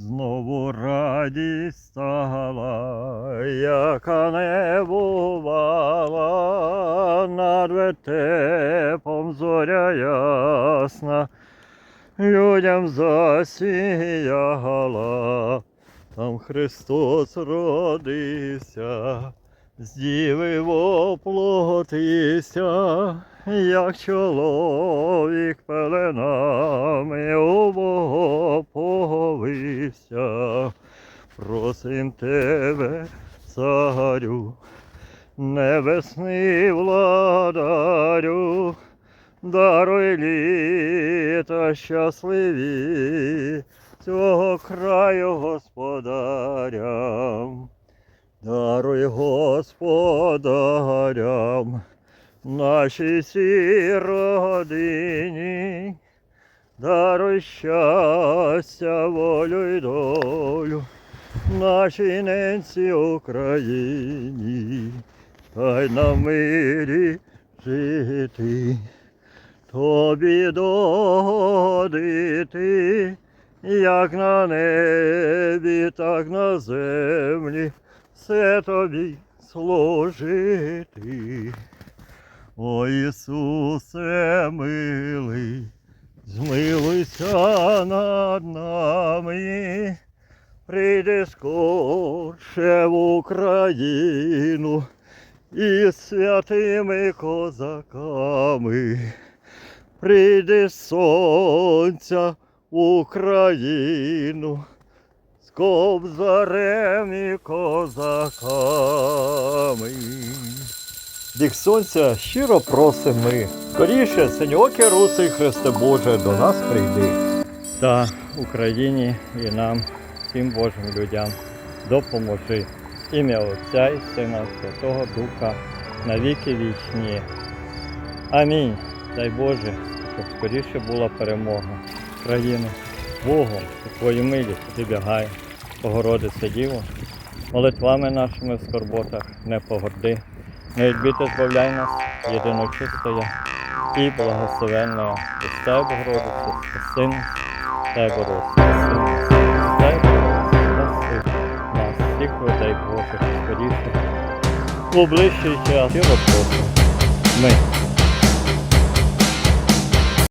Знову радість стала, яка не бувала, над вертепом зоря ясна, людям засіяла, там Христос родився, з діви воплотився, як чоловік пеленами у Бога поговився. Просим тебе, царю, небесний владарю, даруй літа щасливі цього краю господарям. Даруй господарям нашій сій родині, даруй щастя, волю й долю нашій ненці Україні, та й на мирі жити, тобі догодити, як на небі, так на землі, все тобі служити. О Ісусе милий, змилуйся над нами, прийди скорше в Україну із святими козаками. Прийди сонця в Україну з кобзарем і козаками. Дік сонця щиро просим ми. Скоріше, синьоке русий Христе Боже, до нас прийди. Та Україні і нам, всім Божим людям, допоможи. Ім'я Отця і Сина Святого Духа на віки вічні. Амінь. Дай Боже, щоб скоріше була перемога. Країну Богом у Твою милість прибягай, Богородице Діво, молитвами нашими в скорботах не погорди. Не відбити збавляй нас, єдиночистая і спаси нас, дай Боже, спаси нас, дай Боже, спаси нас, всіх людей Божих скоріше. У ближчий час. Ми.